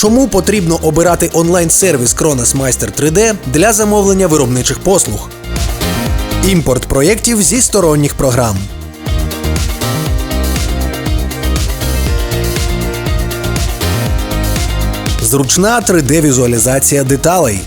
Чому потрібно обирати онлайн-сервіс Кронос Майстер 3D для замовлення виробничих послуг? Імпорт проєктів зі сторонніх програм. Зручна 3D-візуалізація деталей.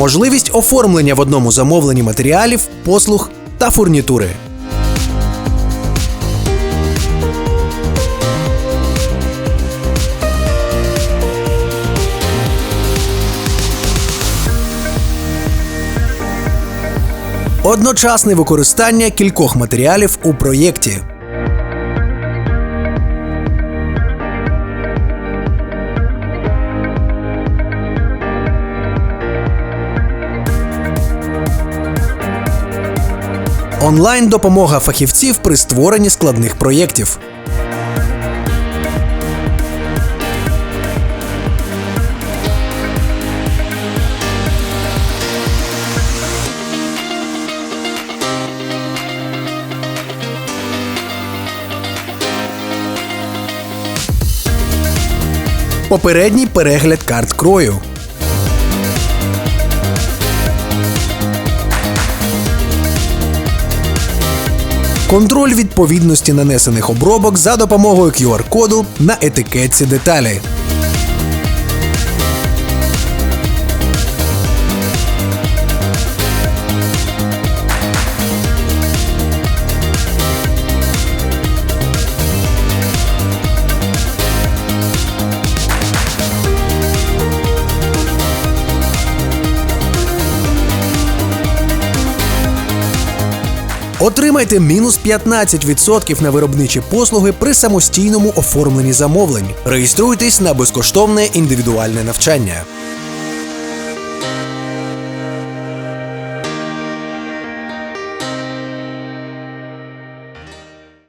Можливість оформлення в одному замовленні матеріалів, послуг та фурнітури. Одночасне використання кількох матеріалів у проєкті. Онлайн допомога фахівців при створенні складних проєктів. Попередній перегляд карт крою. Контроль відповідності нанесених обробок за допомогою QR-коду на етикетці деталі. Отримайте мінус 15% на виробничі послуги при самостійному оформленні замовлень. Реєструйтесь на безкоштовне індивідуальне навчання.